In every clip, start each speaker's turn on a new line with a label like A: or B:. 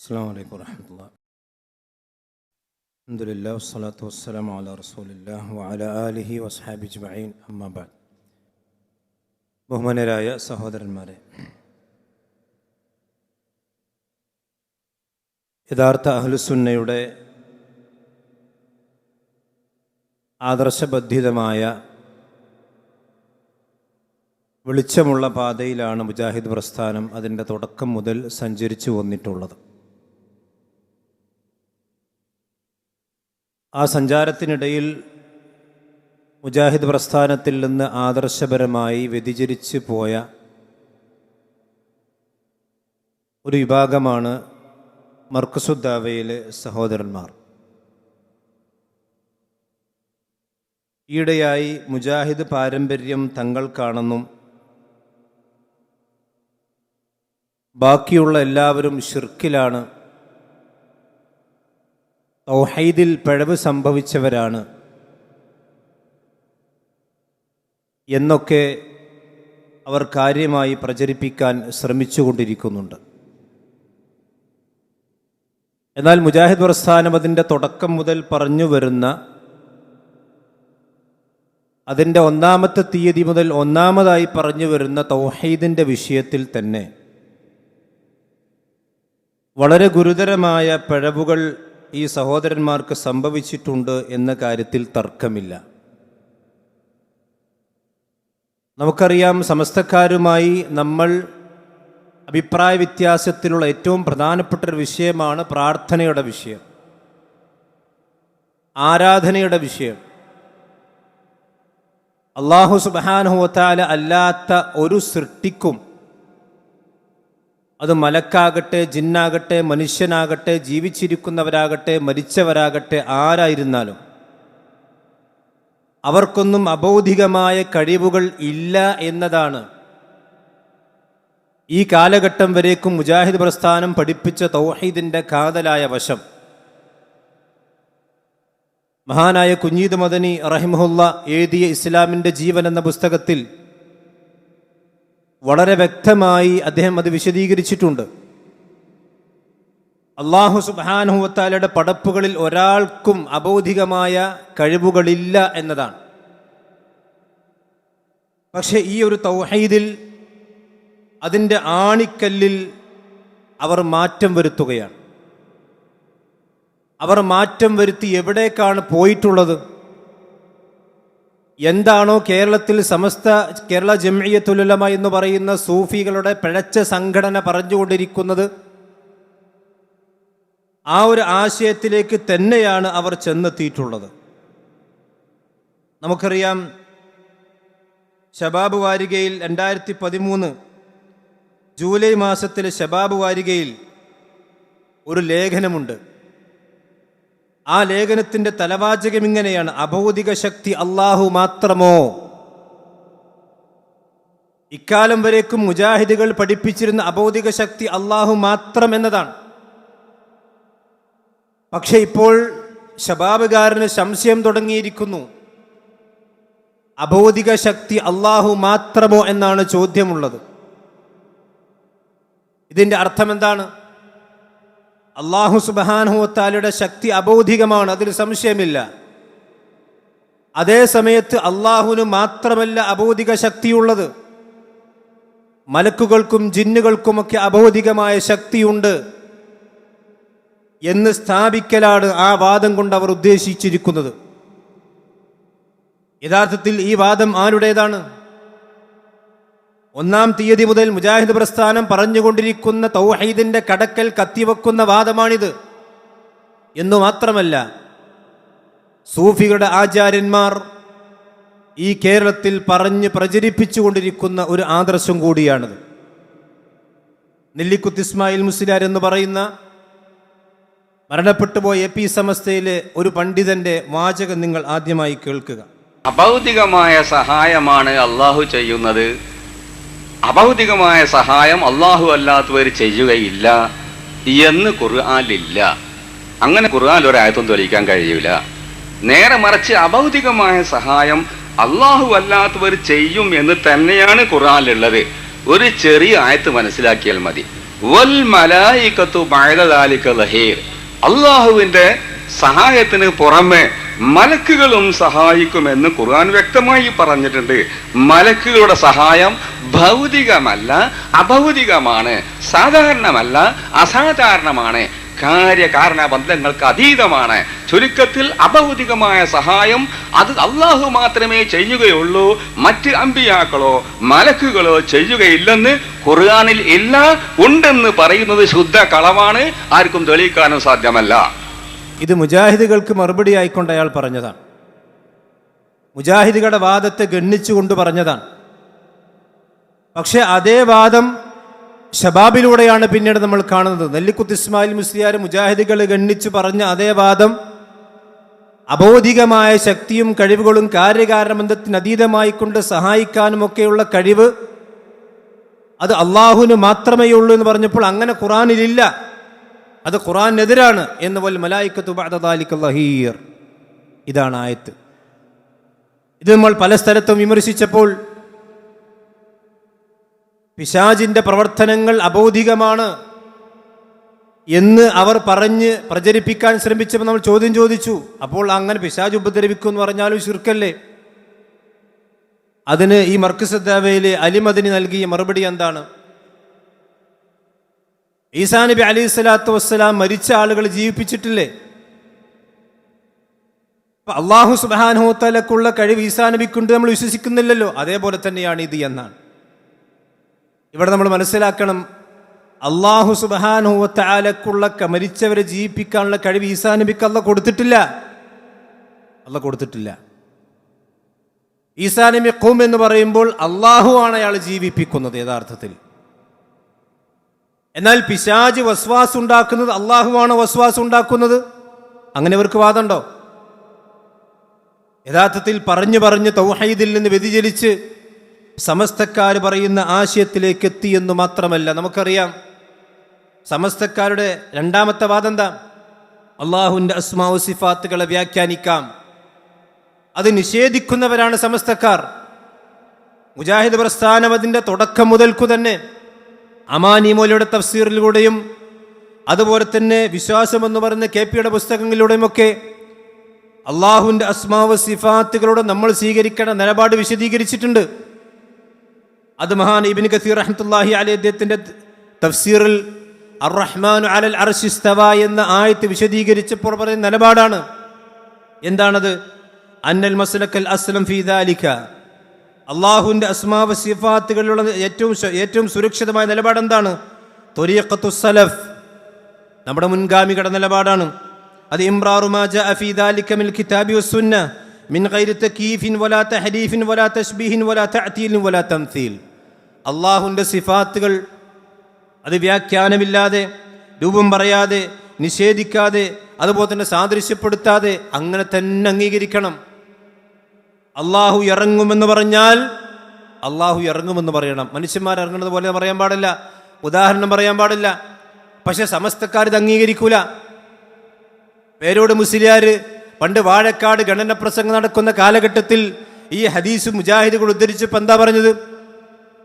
A: അസ്സാം വലൈക്കും വാഹമത്തുള്ള അലഹമുല്ല വസ്സലാത്തു വസ്സലാം അല റസൂലില്ല വാല അലിഹി വസ്ഹാബി ജുബൈൻ അമ്മബാദ് ബഹുമാനരായ സഹോദരന്മാരെ യഥാർത്ഥ അഹ്ലുസുന്നയുടെ ആദർശബദ്ധിതമായ വെളിച്ചമുള്ള പാതയിലാണ് മുജാഹിദ് പ്രസ്ഥാനം അതിന്റെ തുടക്കം മുതൽ സഞ്ചരിച്ചു വന്നിട്ടുള്ളത്. ആ സഞ്ചാരത്തിനിടയിൽ മുജാഹിദ് പ്രസ്ഥാനത്തിൽ നിന്ന് ആദർശപരമായി വ്യതിചരിച്ചു പോയ ഒരു വിഭാഗമാണ് മർക്കസുദ്ദാവയിലെ സഹോദരന്മാർ. ഈയിടെയായി മുജാഹിദ് പാരമ്പര്യം തങ്ങൾക്കാണെന്നും ബാക്കിയുള്ള എല്ലാവരും ഷിർക്കിലാണ് തൗഹീദിൽ പിഴവ് സംഭവിച്ചവരാണ്. എന്നൊക്കെ അവർ കാര്യമായി പ്രചരിപ്പിക്കാൻ ശ്രമിച്ചുകൊണ്ടിരിക്കുന്നുണ്ട്. എന്നാൽ മുജാഹിദ് പ്രസ്ഥാനം അതിന്റെ തുടക്കം മുതൽ പറഞ്ഞു വരുന്ന അതിന്റെ ഒന്നാമത്തെ തീയതി മുതൽ ഒന്നാമതായി പറഞ്ഞു വരുന്ന തൗഹീദിന്റെ വിഷയത്തിൽ തന്നെ വളരെ ഗുരുതരമായ പിഴവുകൾ ഈ സഹോദരന്മാർക്ക് സംഭവിച്ചിട്ടുണ്ട് എന്ന കാര്യത്തിൽ തർക്കമില്ല. നമുക്കറിയാം സമസ്തക്കാരുമായി നമ്മൾ അഭിപ്രായ വ്യത്യാസത്തിലുള്ള ഏറ്റവും പ്രധാനപ്പെട്ട ഒരു വിഷയമാണ് പ്രാർത്ഥനയുടെ വിഷയം. ആരാധനയുടെ വിഷയം. അള്ളാഹു സുബാനുഹോത്താല അല്ലാത്ത ഒരു സൃഷ്ടിക്കും അത് മലക്കാകട്ടെ ജിന്നാകട്ടെ മനുഷ്യനാകട്ടെ ജീവിച്ചിരിക്കുന്നവരാകട്ടെ മരിച്ചവരാകട്ടെ ആരായിരുന്നാലും അവർക്കൊന്നും അബൗദ്ധികമായ കഴിവുകൾ ഇല്ല എന്നതാണ് ഈ കാലഘട്ടം വരേക്കും മുജാഹിദ് പ്രസ്ഥാനം പഠിപ്പിച്ച തൗഹീദിന്റെ കാതലായ വശം. മഹാനായ കുഞ്ഞീദ് മദനി റഹിമഹുല്ല എഴുതിയ ഇസ്ലാമിന്റെ ജീവൻ എന്ന പുസ്തകത്തിൽ വളരെ വ്യക്തമായി അദ്ദേഹം അത് വിശദീകരിച്ചിട്ടുണ്ട്. അള്ളാഹു സുബാനുഹത്താലയുടെ പടപ്പുകളിൽ ഒരാൾക്കും അബൗദ്ധികമായ കഴിവുകളില്ല എന്നതാണ്. പക്ഷെ ഈ ഒരു തൗഹീദിൽ അതിന്റെ ആണിക്കല്ലിൽ അവർ മാറ്റം വരുത്തുകയാണ്. അവർ മാറ്റം വരുത്തി എവിടേക്കാണ് പോയിട്ടുള്ളത്? എന്താണോ കേരളത്തിൽ സമസ്ത കേരള ജംഇയത്തുലമ എന്ന് പറയുന്ന സൂഫികളുടെ പിഴച്ച സംഘടന പറഞ്ഞുകൊണ്ടിരിക്കുന്നത് ആ ഒരു ആശയത്തിലേക്ക് തന്നെയാണ് അവർ ചെന്നെത്തിയിട്ടുള്ളത്. നമുക്കറിയാം ശബാബ് വാരികയിൽ രണ്ടായിരത്തി പതിമൂന്ന് ജൂലൈ മാസത്തിലെ ശബാബ് വാരികയിൽ ഒരു ലേഖനമുണ്ട്. ആ ലേഖനത്തിന്റെ തലവാചകം ഇങ്ങനെയാണ്. അഭൗതിക ശക്തി അള്ളാഹു മാത്രമോ? ഇക്കാലം വരേക്കും മുജാഹിദുകൾ പഠിപ്പിച്ചിരുന്ന അഭൗതിക ശക്തി അള്ളാഹു മാത്രം എന്നതാണ്. പക്ഷെ ഇപ്പോൾ ശബാബുകാരന് സംശയം തുടങ്ങിയിരിക്കുന്നു. അഭൗതിക ശക്തി അള്ളാഹു മാത്രമോ എന്നാണ് ചോദ്യമുള്ളത്. ഇതിന്റെ അർത്ഥം എന്താണ് അള്ളാഹു സുബാനുഹത്താലയുടെ ശക്തി അബൗദ്ധികമാണ് അതിൽ സംശയമില്ല. അതേ സമയത്ത് അള്ളാഹുവിന് മാത്രമല്ല അബൗദ്ധിക ശക്തിയുള്ളത്. മലക്കുകൾക്കും ജിന്നുകൾക്കുമൊക്കെ അബൗദ്ധികമായ ശക്തിയുണ്ട് എന്ന് സ്ഥാപിക്കലാണ് ആ വാദം കൊണ്ട് അവർ ഉദ്ദേശിച്ചിരിക്കുന്നത്. യഥാർത്ഥത്തിൽ ഈ വാദം ആരുടേതാണ്? ഒന്നാം തീയതി മുതൽ മുജാഹിദ് പ്രസ്ഥാനം പറഞ്ഞുകൊണ്ടിരിക്കുന്ന തൗഹീദിന്റെ കടക്കൽ കത്തിവെക്കുന്ന വാദമാണിത്. എന്നു മാത്രമല്ല സൂഫികളുടെ ആചാര്യന്മാർ ഈ കേരളത്തിൽ പറഞ്ഞ് പ്രചരിപ്പിച്ചുകൊണ്ടിരിക്കുന്ന ഒരു ആദർശം കൂടിയാണിത്. നെല്ലിക്കുത്ത് ഇസ്മായിൽ മുസ്ലിയാർ എന്ന് പറയുന്ന മരണപ്പെട്ടുപോയ എ പി സമസ്തയിലെ ഒരു പണ്ഡിതന്റെ വാചകം നിങ്ങൾ ആദ്യമായി കേൾക്കുക.
B: അഭൗതികമായ സഹായമാണ് അള്ളാഹു ചെയ്യുന്നത്. അഭൗതികമായ സഹായം അള്ളാഹു അല്ലാത്തവർ ചെയ്യുകയില്ല എന്ന് ഖുർആാനിലില്ല. അങ്ങനെ ഖുർആാനിൽ ഒരായത്തും തെളിയിക്കാൻ കഴിയൂല. നേരെ മറിച്ച് അഭൗതികമായ സഹായം അള്ളാഹു അല്ലാത്തവർ ചെയ്യും എന്ന് തന്നെയാണ് ഖുർആാനിലുള്ളത്. ഒരു ചെറിയ ആയത്ത് മനസ്സിലാക്കിയാൽ മതി. വൽ അള്ളാഹുവിന്റെ സഹായത്തിന് പുറമെ മലക്കുകളും സഹായിക്കുമെന്ന് ഖുർആൻ വ്യക്തമായി പറഞ്ഞിട്ടുണ്ട്. മലക്കുകളുടെ സഹായം ഭൗതികമല്ല അഭൗതികമാണ് സാധാരണമല്ല അസാധാരണമാണ് കാര്യകാരണ ബന്ധങ്ങൾക്ക് അതീതമാണ്. ചുരുക്കത്തിൽ അഭൗതികമായ സഹായം അത് അള്ളാഹു മാത്രമേ ചെയ്യുകയുള്ളൂ മറ്റ് അമ്പിയാക്കളോ മലക്കുകളോ ചെയ്യുകയില്ലെന്ന് ഖുർആാനിൽ ഇല്ല ഉണ്ടെന്ന് പറയുന്നത് ശുദ്ധ കളവാണ് ആർക്കും തെളിയിക്കാനും സാധ്യമല്ല.
A: ഇത് മുജാഹിദുകൾക്ക് മറുപടി ആയിക്കൊണ്ട് അയാൾ പറഞ്ഞതാണ്. മുജാഹിദുകളുടെ വാദത്തെ ഗണ്ണിച്ചുകൊണ്ട് പറഞ്ഞതാണ്. പക്ഷേ അതേ വാദം ഷബാബിലൂടെയാണ് പിന്നീട് നമ്മൾ കാണുന്നത്. നെല്ലിക്കുത്ത് ഇസ്മായിൽ മുസ്ലിയാർ മുജാഹിദുകൾ ഗണ്ണിച്ചു പറഞ്ഞ അതേ വാദം അബോധികമായ ശക്തിയും കഴിവുകളും കാര്യകാരണബന്ധത്തിന് അതീതമായി കൊണ്ട് സഹായിക്കാനുമൊക്കെയുള്ള കഴിവ് അത് അള്ളാഹുവിന് മാത്രമേ ഉള്ളൂ എന്ന് പറഞ്ഞപ്പോൾ അങ്ങനെ ഖുറാനിലില്ല അത് ഖുറാനെതിരാണ് എന്ന് വൽ മലായിക്കത്തു ബഅദ ലഹീർ. ഇതാണ് ആയത്ത്. ഇത് നമ്മൾ പല സ്ഥലത്തും വിമർശിച്ചപ്പോൾ പിശാജിന്റെ പ്രവർത്തനങ്ങൾ അബൗദികമാണ് എന്ന് അവർ പറഞ്ഞ് പ്രചരിപ്പിക്കാൻ ശ്രമിച്ചപ്പോൾ നമ്മൾ ചോദ്യം ചോദിച്ചു. അപ്പോൾ അങ്ങനെ പിശാജ് ഉപദ്രവിക്കും എന്ന് പറഞ്ഞാലും ചുരുക്കല്ലേ അതിന് ഈ മർക്കസദ്ദാവയിലെ അലിമദിന് നൽകിയ മറുപടി എന്താണ്? ഈസാ നബി അലി സ്വലാത്തു വസ്സലാം മരിച്ച ആളുകൾ ജീവിപ്പിച്ചിട്ടില്ലേ? അള്ളാഹു സുബാനുഹോത്തലക്കുള്ള കഴിവ് ഈസാ നബിക്കുണ്ട് നമ്മൾ വിശ്വസിക്കുന്നില്ലല്ലോ. അതേപോലെ തന്നെയാണ് ഇത് എന്നാണ്. ഇവിടെ നമ്മൾ മനസ്സിലാക്കണം അള്ളാഹു സുബാനുഹോത്താലക്കുള്ള മരിച്ചവരെ ജീവിപ്പിക്കാനുള്ള കഴിവ് ഈസാ നബിക്ക് അല്ല കൊടുത്തിട്ടില്ല. അല്ല കൊടുത്തിട്ടില്ല. ഈസാ നബി എന്ന് പറയുമ്പോൾ അള്ളാഹു ആണ് അയാൾ ജീവിപ്പിക്കുന്നത് യഥാർത്ഥത്തിൽ. എന്നാൽ പിശാജ് വസ്വാസ് ഉണ്ടാക്കുന്നത് അള്ളാഹുവാണ് വസ്വാസ് ഉണ്ടാക്കുന്നത്? അങ്ങനെ ഇവർക്ക് വാദമുണ്ടോ യഥാർത്ഥത്തിൽ പറഞ്ഞു പറഞ്ഞ് തൗഹൈദിൽ നിന്ന് വ്യതിചലിച്ച് സമസ്തക്കാർ പറയുന്ന ആശയത്തിലേക്ക് എത്തി എന്ന് മാത്രമല്ല നമുക്കറിയാം. സമസ്തക്കാരുടെ രണ്ടാമത്തെ വാദം എന്താ അള്ളാഹുവിന്റെ അസ്മാവു സിഫാത്തുകളെ വ്യാഖ്യാനിക്കാം. അത് നിഷേധിക്കുന്നവരാണ് സമസ്തക്കാർ. മുജാഹിദ് പ്രസ്ഥാനം അതിന്റെ തുടക്കം മുതൽക്കു തന്നെ അമാനിമോലയുടെ തഫ്സീറിലൂടെയും അതുപോലെ തന്നെ വിശ്വാസം എന്ന് പറയുന്ന കെ പിയുടെ പുസ്തകങ്ങളിലൂടെയുമൊക്കെ അള്ളാഹുവിന്റെ അസ്മാവ് സിഫാത്തുകളോട് നമ്മൾ സ്വീകരിക്കേണ്ട നിലപാട് വിശദീകരിച്ചിട്ടുണ്ട്. അത് മഹാൻ ഇബിൻ കസീർ റഹ്മത്തുല്ലാഹി അലി അദ്ദേഹത്തിന്റെ തഫ്സീറിൽ അർ റഹ്മാൻ അലൽ അർഷിസ്തവ എന്ന ആയത്ത് വിശദീകരിച്ചപ്പോൾ പറയുന്ന നിലപാടാണ്. എന്താണത്? അന്നൽ മസ്ലക്കൽ അസ്ലം ഫീദാലിക്ക അള്ളാഹുവിന്റെ അസ്മാവ് സിഫാത്തുകളിലുള്ള ഏറ്റവും ഏറ്റവും സുരക്ഷിതമായ നിലപാട് എന്താണ് തൊരിയക്കത്തു സലഫ്. നമ്മുടെ മുൻഗാമികളുടെ നിലപാടാണ്. അത് മിൽ കിതാബി മിൻ വലാ വലാ വലാ തഅതീലിൻ വലാ തംസീൽ. അള്ളാഹുവിന്റെ സിഫാത്തുകൾ അത് വ്യാഖ്യാനമില്ലാതെ രൂപം പറയാതെ നിഷേധിക്കാതെ അതുപോലെ തന്നെ സാദൃശ്യപ്പെടുത്താതെ അങ്ങനെ തന്നെ അംഗീകരിക്കണം. അള്ളാഹു ഇറങ്ങുമെന്ന് പറഞ്ഞാൽ അള്ളാഹു ഇറങ്ങുമെന്ന് പറയണം. മനുഷ്യന്മാർ ഇറങ്ങുന്നത് പോലെ പറയാൻ പാടില്ല. ഉദാഹരണം പറയാൻ പാടില്ല. പക്ഷെ സമസ്തക്കാർ ഇത് അംഗീകരിക്കൂല. പേരോട് മുസ്ലിയാർ പണ്ട് വാഴക്കാട് ഗണന പ്രസംഗം നടക്കുന്ന കാലഘട്ടത്തിൽ ഈ ഹദീസ് മുജാഹിദുകൾ ഉദ്ധരിച്ചപ്പോൾ എന്താ പറഞ്ഞത്?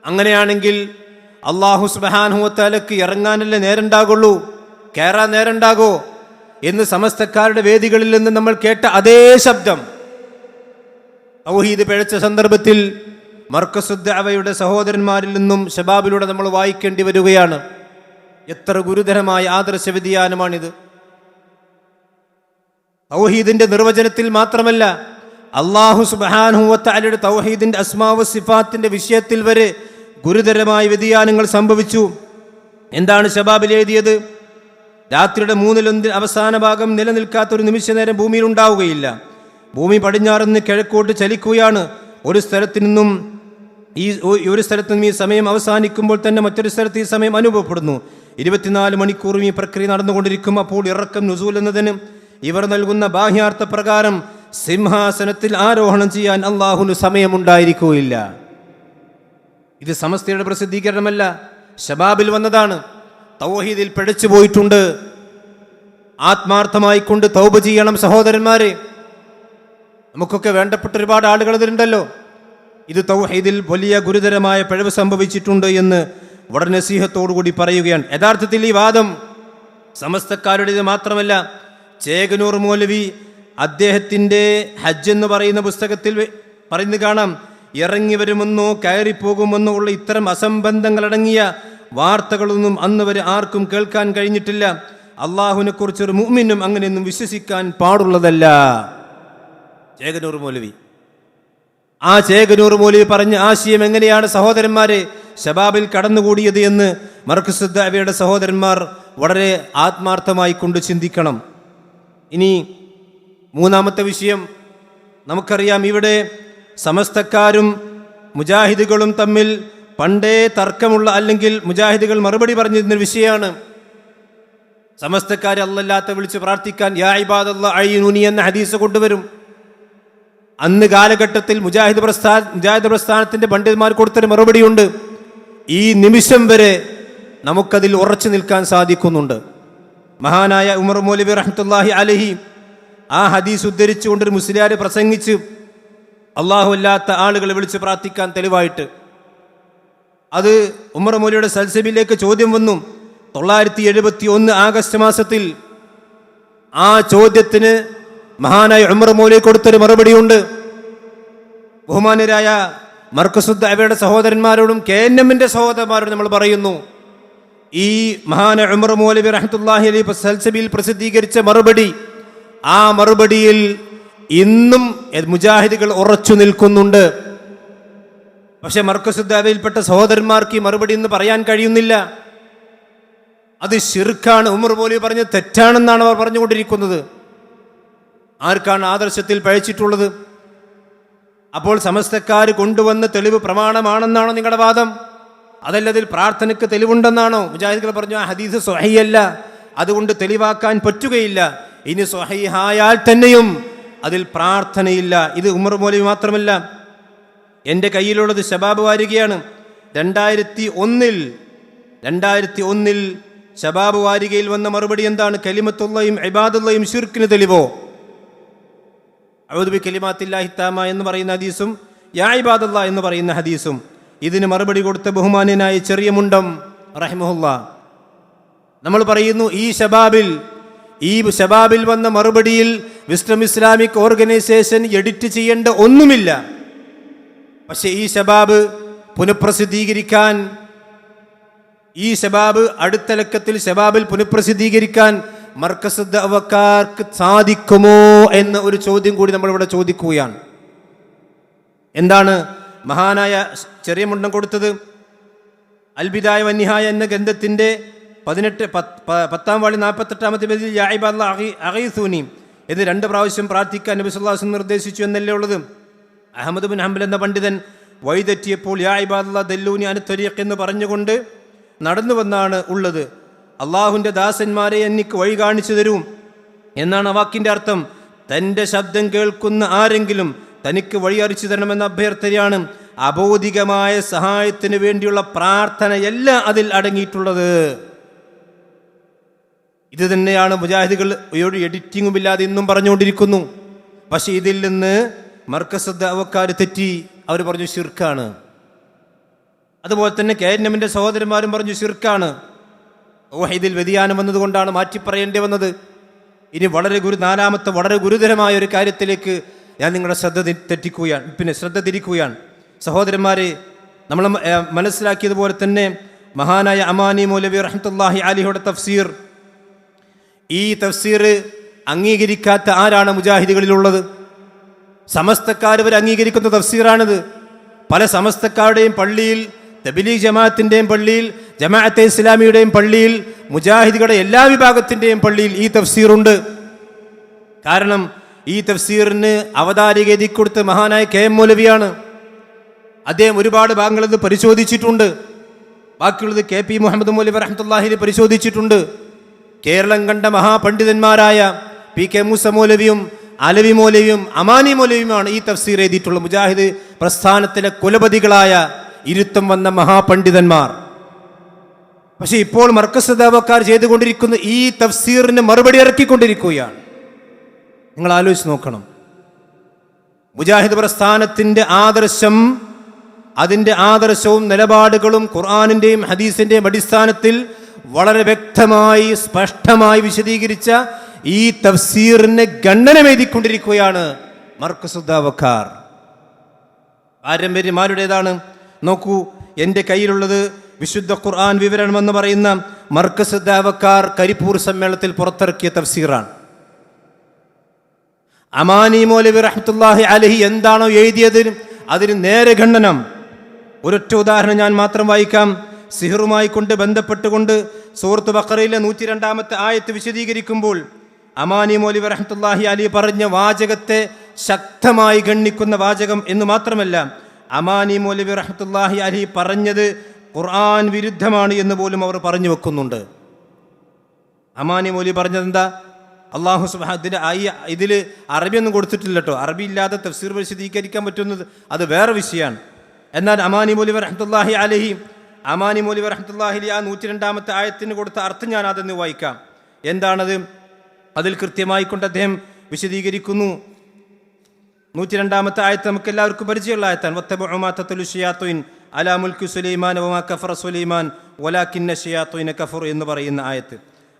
A: അങ്ങനെയാണെങ്കിൽ അള്ളാഹു സുബാനുഹത്താലക്ക് ഇറങ്ങാനല്ലേ നേരണ്ടാകുള്ളൂ. കയറാൻ നേരണ്ടാകോ? എന്ന് സമസ്തക്കാരുടെ വേദികളിൽ നിന്ന് നമ്മൾ കേട്ട അതേ ശബ്ദം. തൗഹീദ് പിഴച്ച സന്ദർഭത്തിൽ മർക്കസുദ്ദവയുടെ സഹോദരന്മാരിൽ നിന്നും ഷബാബിലൂടെ നമ്മൾ വായിക്കേണ്ടി വരികയാണ്. എത്ര ഗുരുതരമായ ആദർശ വ്യതിയാനമാണിത്. തൗഹീദിന്റെ നിർവചനത്തിൽ മാത്രമല്ല അള്ളാഹു സുബാനുഹത്തലയുടെ തൗഹീദിന്റെ അസ്മാവ് സിഫാത്തിന്റെ വിഷയത്തിൽ വരെ ഗുരുതരമായ വ്യതിയാനങ്ങൾ സംഭവിച്ചു. എന്താണ് ഷബാബിൽ എഴുതിയത്? രാത്രിയുടെ മൂന്നിലൊന്ന് അവസാന ഭാഗം നിലനിൽക്കാത്ത ഒരു നിമിഷ നേരം ഭൂമിയിൽ ഉണ്ടാവുകയില്ല. ഭൂമി പടിഞ്ഞാറുനിന്ന് കിഴക്കോട്ട് ചലിക്കുകയാണ്. ഒരു സ്ഥലത്തു നിന്നും ഈ ഒരു സ്ഥലത്ത് നിന്നും ഈ സമയം അവസാനിക്കുമ്പോൾ തന്നെ മറ്റൊരു സ്ഥലത്ത് ഈ സമയം അനുഭവപ്പെടുന്നു. ഇരുപത്തിനാല് മണിക്കൂറും ഈ പ്രക്രിയ നടന്നുകൊണ്ടിരിക്കും. അപ്പോൾ ഇറക്കം നുസൂൽ എന്നതിന് ഇവർ നൽകുന്ന ബാഹ്യാർത്ഥ പ്രകാരം സിംഹാസനത്തിൽ ആരോഹണം ചെയ്യാൻ അള്ളാഹുന് സമയമുണ്ടായിരിക്കുകയില്ല. ഇത് സമസ്തയുടെ പ്രസിദ്ധീകരണമല്ല. ഷബാബിൽ വന്നതാണ്. തൗഹീദിൽ പിഴച്ചു പോയിട്ടുണ്ട് ആത്മാർത്ഥമായിക്കൊണ്ട് തൗബ ചെയ്യണം സഹോദരന്മാരെ. നമുക്കൊക്കെ വേണ്ടപ്പെട്ട ഒരുപാട് ആളുകൾ ഇതിലുണ്ടല്ലോ. ഇത് തൗഹീദിൽ വലിയ ഗുരുതരമായ പിഴവ് സംഭവിച്ചിട്ടുണ്ട് എന്ന് വളരെ നസീഹത്തോടുകൂടി പറയുകയാണ്. യഥാർത്ഥത്തിൽ ഈ വാദം സമസ്തക്കാരുടേത് മാത്രമല്ല ചേകനൂർ മൗലവി അദ്ദേഹത്തിന്റെ ഹജ്ജ് എന്ന് പറയുന്ന പുസ്തകത്തിൽ പറയുന്നു പറയുന്നത് കാണാം. ഇറങ്ങി വരുമെന്നോ കയറിപ്പോകുമെന്നോ ഉള്ള ഇത്തരം അസംബന്ധങ്ങളടങ്ങിയ വാർത്തകളൊന്നും അന്ന് വരെ ആർക്കും കേൾക്കാൻ കഴിഞ്ഞിട്ടില്ല. അള്ളാഹുവിനെ കുറിച്ചൊരു മുഅ്മിനും അങ്ങനെയൊന്നും വിശ്വസിക്കാൻ പാടുള്ളതല്ല. ചേകനൂർ മൗലവി. ആ ചേകനൂർ മൗലവി പറഞ്ഞ ആശയം എങ്ങനെയാണ് സഹോദരന്മാരെ ഷബാബിൽ കടന്നുകൂടിയത് എന്ന് മർക്കസുദ്ദ അവയുടെ സഹോദരന്മാർ വളരെ ആത്മാർത്ഥമായി കൊണ്ട് ചിന്തിക്കണം. ഇനി മൂന്നാമത്തെ വിഷയം നമുക്കറിയാം ഇവിടെ സമസ്തക്കാരും മുജാഹിദുകളും തമ്മിൽ പണ്ടേ തർക്കമുള്ള അല്ലെങ്കിൽ മുജാഹിദുകൾ മറുപടി പറഞ്ഞിരുന്ന വിഷയമാണ്. സമസ്തക്കാരെ അല്ലല്ലാത്ത വിളിച്ച് പ്രാർത്ഥിക്കാൻ യാ ഇബാദല്ല അയ്യൂനി എന്ന ഹദീസ് കൊണ്ടുവരും. അന്ന് കാലഘട്ടത്തിൽ മുജാഹിദ് പ്രസ്ഥാന മുജാഹിദ് പ്രസ്ഥാനത്തിന്റെ പണ്ഡിതന്മാർ കൊടുത്തൊരു മറുപടിയുണ്ട്. ഈ നിമിഷം വരെ നമുക്കതിൽ ഉറച്ചു നിൽക്കാൻ സാധിക്കുന്നുണ്ട്. മഹാനായ ഉമർ മൗലവി റഹ്മത്തുല്ലാഹി അലഹി ആ ഹദീസ് ഉദ്ധരിച്ചുകൊണ്ടൊരു മുസ്ലിയാർ പ്രസംഗിച്ച് അല്ലാത്ത ആളുകളെ വിളിച്ച് പ്രാർത്ഥിക്കാൻ തെളിവായിട്ട്. അത് ഉമർ മൗലിയുടെ സൽസബിലേക്ക് ചോദ്യം വന്നു. തൊള്ളായിരത്തി എഴുപത്തി ഒന്ന് ആഗസ്റ്റ് മാസത്തിൽ ആ ചോദ്യത്തിന് മഹാനായ ഉമർ മൗലി കൊടുത്തൊരു മറുപടിയുണ്ട്. ബഹുമാനരായ മർക്കസുദ് അവയുടെ സഹോദരന്മാരോടും കെ എൻ എമ്മിന്റെ സഹോദരന്മാരോടും നമ്മൾ പറയുന്നു ഈ മഹാന ഉമർ മൗലവി റഹ്മത്തുല്ലാഹി അലി സൽസബിയിൽ പ്രസിദ്ധീകരിച്ച മറുപടി ആ മറുപടിയിൽ ഇന്നും മുജാഹിദുകൾ ഉറച്ചു നിൽക്കുന്നുണ്ട്. പക്ഷെ മർക്കസുദ്ദാവയിൽപ്പെട്ട സഹോദരന്മാർക്ക് ഈ മറുപടി ഇന്ന് പറയാൻ കഴിയുന്നില്ല. അത് ഷിർക്കാണ് ഉമർ മൗലി പറഞ്ഞത് തെറ്റാണെന്നാണ് അവർ പറഞ്ഞുകൊണ്ടിരിക്കുന്നത്. ആർക്കാണ് ആദർശത്തിൽ പഴച്ചിട്ടുള്ളത്? അപ്പോൾ സമസ്തക്കാർ കൊണ്ടുവന്ന തെളിവ് പ്രമാണമാണെന്നാണോ നിങ്ങളുടെ വാദം? അതല്ല അതിൽ പ്രാർത്ഥനയ്ക്ക് തെളിവുണ്ടെന്നാണോ? മുജാഹിദുകൾ പറഞ്ഞു ആ ഹദീസ് സ്വഹയ്യല്ല അതുകൊണ്ട് തെളിവാക്കാൻ പറ്റുകയില്ല. ഇനി സ്വഹയ്യായാൽ തന്നെയും അതിൽ പ്രാർത്ഥനയില്ല. ഇത് ഉമർ മോലി മാത്രമല്ല. എന്റെ കയ്യിലുള്ളത് ശബാബ് വാരികയാണ്. രണ്ടായിരത്തി ഒന്നിൽ രണ്ടായിരത്തി ഒന്നിൽ ശബാബ് വാരികയിൽ വന്ന മറുപടി എന്താണ്? കലിമത്തുള്ളയും ഇബാദുള്ളയും ഷിർക്കിന് തെളിവോ? ഔദുബി കലിമാത്തില്ലാഹി താമ എന്ന് പറയുന്ന ഹദീസും യാ ഇബാദല്ല എന്ന് പറയുന്ന ഹദീസും ഇതിന് മറുപടി കൊടുത്ത ബഹുമാന്യനായ ചെറിയ മുണ്ടം റഹ്മുല്ല നമ്മൾ പറയുന്നു ഈ ഷബാബിൽ ഈ ഷബാബിൽ വന്ന മറുപടിയിൽ വിസ്ഡം ഇസ്ലാമിക് ഓർഗനൈസേഷൻ എഡിറ്റ് ചെയ്യേണ്ട ഒന്നുമില്ല. പക്ഷെ ഈ ഷബാബ് പുനഃപ്രസിദ്ധീകരിക്കാൻ ഈ ഷബാബ് അടുത്ത ലക്കത്തിൽ ഷബാബിൽ പുനഃപ്രസിദ്ധീകരിക്കാൻ മർക്കസ് അവക്കാർക്ക് സാധിക്കുമോ എന്ന ഒരു ചോദ്യം കൂടി നമ്മളിവിടെ ചോദിക്കുകയാണ്. എന്താണ് മഹാനായ ചെറിയ മുണ്ടം കൊടുത്തത്? അൽബിദായ വന്യഹായ എന്ന ഗ്രന്ഥത്തിന്റെ പതിനെട്ട് പത്ത് വാളി നാൽപ്പത്തെട്ടാമത്തെ പേജിൽ അഹി അഹീസൂനി എന്ന് രണ്ട് പ്രാവശ്യം പ്രാർത്ഥിക്കാൻ നബി സുല്ലാസ് നിർദ്ദേശിച്ചു എന്നല്ലേ ഉള്ളത്? അഹമ്മദ് ബിൻ ഹംബൽ എന്ന പണ്ഡിതൻ വഴിതെറ്റിയപ്പോൾ യാ അല്ലാ ദല്ലൂനി അനുത്തരീഖ് എന്ന് പറഞ്ഞുകൊണ്ട് നടന്നു വന്നാണ് ഉള്ളത്. അള്ളാഹുവിന്റെ ദാസന്മാരെ എനിക്ക് വഴി കാണിച്ചു തരും. എന്നാണ് ആ വാക്കിന്റെ അർത്ഥം. തന്റെ ശബ്ദം കേൾക്കുന്ന ആരെങ്കിലും തനിക്ക് വഴി അറിച്ചു തരണമെന്ന അഭ്യർത്ഥനയാണ് അബോധികമായ സഹായത്തിന് വേണ്ടിയുള്ള പ്രാർത്ഥനയല്ല അതിൽ അടങ്ങിയിട്ടുള്ളത്. ഇത് തന്നെയാണ് മുജാഹിദുകൾ ഒരു എഡിറ്റിങ്ങും ഇല്ലാതെ ഇന്നും പറഞ്ഞുകൊണ്ടിരിക്കുന്നു. പക്ഷെ ഇതിൽ നിന്ന് മർക്കസ് അവക്കാർ തെറ്റി. അവർ പറഞ്ഞു ഷിർക്കാണ് അതുപോലെ തന്നെ കെ സഹോദരന്മാരും പറഞ്ഞു ഷിർക്കാണ് ഓ ഇതിൽ വ്യതിയാനം വന്നതുകൊണ്ടാണ് മാറ്റി പറയേണ്ടി വന്നത്. ഇനി വളരെ ഗുരു നാലാമത്തെ വളരെ ഗുരുതരമായ ഒരു കാര്യത്തിലേക്ക് ഞാൻ നിങ്ങളുടെ ശ്രദ്ധ തെറ്റിക്കുകയാണ്. പിന്നെ ശ്രദ്ധ തിരിക്കുകയാണ്. സഹോദരന്മാരെ നമ്മൾ മനസ്സിലാക്കിയതുപോലെ തന്നെ മഹാനായ അമാനി മൗലവി റഹ്മത്തല്ലാഹി അലിയുടെ തഫ്സീർ. ഈ തഫ്സീർ അംഗീകരിക്കാത്ത ആരാണ് മുജാഹിദുകളിലുള്ളത്? സമസ്തക്കാർ ഇവർ അംഗീകരിക്കുന്ന തഫ്സീറാണിത്. പല സമസ്തക്കാരുടെയും പള്ളിയിൽ തബിലീഗ് ജമാഅത്തിന്റെയും പള്ളിയിൽ ജമാഅത്തെ ഇസ്ലാമിയുടെയും പള്ളിയിൽ മുജാഹിദുകളുടെ എല്ലാ വിഭാഗത്തിന്റെയും പള്ളിയിൽ ഈ തഫ്സീറുണ്ട്. കാരണം ഈ തഫ്സീറിന് അവതാരിക എഴുതി കൊടുത്ത മഹാനായ കെ എം മൗലവിയാണ്. അദ്ദേഹം ഒരുപാട് ഭാഗങ്ങളിൽ ഇത് പരിശോധിച്ചിട്ടുണ്ട്. ബാക്കിയുള്ളത് കെ പി മുഹമ്മദ് മൗലവി റഹമത്തല്ലാഹിൽ പരിശോധിച്ചിട്ടുണ്ട്. കേരളം കണ്ട മഹാപണ്ഡിതന്മാരായ പി കെ മൂസ മൗലവിയും അലവി മൗലവിയും അമാനി മൗലവിയുമാണ് ഈ തഫ്സീർ എഴുതിയിട്ടുള്ളത്. മുജാഹിദ് പ്രസ്ഥാനത്തിലെ കുലപതികളായ ഇരുത്തം വന്ന മഹാപണ്ഡിതന്മാർ. പക്ഷെ ഇപ്പോൾ മർക്കസ് ദാവക്കാർ ചെയ്തുകൊണ്ടിരിക്കുന്ന ഈ തഫ്സീറിന് മറുപടി ഇറക്കിക്കൊണ്ടിരിക്കുകയാണ്. നിങ്ങൾ ആലോചിച്ച് നോക്കണം. മുജാഹിദ് പ്രസ്ഥാനത്തിന്റെ ആദർശം അതിന്റെ ആദർശവും നിലപാടുകളും ഖുർആാനിന്റെയും ഹദീസിന്റെയും അടിസ്ഥാനത്തിൽ വളരെ വ്യക്തമായി സ്പഷ്ടമായി വിശദീകരിച്ച ഈ തഫ്സീറിനെ ഗണ്ഡനമെഴുതിക്കൊണ്ടിരിക്കുകയാണ് മർക്കസുദ്ദാവക്കാർ പാരമ്പര്യമാരുടേതാണ് നോക്കൂ എന്റെ കയ്യിലുള്ളത് വിശുദ്ധ ഖുർആൻ വിവരണമെന്ന് പറയുന്ന മർക്കസ് ദാവക്കാർ കരിപ്പൂർ സമ്മേളനത്തിൽ പുറത്തിറക്കിയ തഫ്സീറാണ്. അമാനി മൗലവി റഹ്മത്തുല്ലാഹി അലഹി എന്താണോ എഴുതിയത്? അതിന് നേരെ ഖണ്ഡനം. ഒരൊറ്റ ഉദാഹരണം ഞാൻ മാത്രം വായിക്കാം. സിഹറുമായി കൊണ്ട് ബന്ധപ്പെട്ടുകൊണ്ട് സൂറത്ത് ബക്കറയിലെ നൂറ്റി രണ്ടാമത്തെ ആയത്ത് വിശദീകരിക്കുമ്പോൾ അമാനി മൗലവി റഹ്മത്തുല്ലാഹി അലി പറഞ്ഞ വാചകത്തെ ശക്തമായി ഗണ്ണിക്കുന്ന വാചകം എന്ന് മാത്രമല്ല അമാനി മൗലവി റഹ്മത്തുല്ലാഹി അലി പറഞ്ഞത് ഖുർആൻ വിരുദ്ധമാണ് എന്ന് പോലും അവർ പറഞ്ഞു വെക്കുന്നുണ്ട്. അമാനി മൗലി പറഞ്ഞത് എന്താ അള്ളാഹു സുബാദിന്റെ ഐ ഇതിൽ അറബിയൊന്നും കൊടുത്തിട്ടില്ല കേട്ടോ അറബി ഇല്ലാതെ തഫ്സീർ വിശദീകരിക്കാൻ പറ്റുന്നത് അത് വേറെ വിഷയമാണ്. എന്നാൽ അമാനി മൗലി റഹ്മത്തുല്ലാഹി അലഹി അമാനി മൗലി അലി ആ നൂറ്റി രണ്ടാമത്തെ ആയത്തിന് കൊടുത്ത അർത്ഥം ഞാൻ അതെന്ന് വായിക്കാം. എന്താണത്? അതിൽ കൃത്യമായിക്കൊണ്ട് അദ്ദേഹം വിശദീകരിക്കുന്നു. നൂറ്റി രണ്ടാമത്തെ ആയത്ത് നമുക്ക് എല്ലാവർക്കും പരിചയമുള്ള ആയത്താണ്. വത്തബുമാത്തുൻ അലാ മുൽക്കു സുലൈമാൻ വമാ കഫർ സുലൈമാൻ കിന്ന ഷിയാത്തുയിന കഫർ എന്ന് പറയുന്ന ആയത്ത്.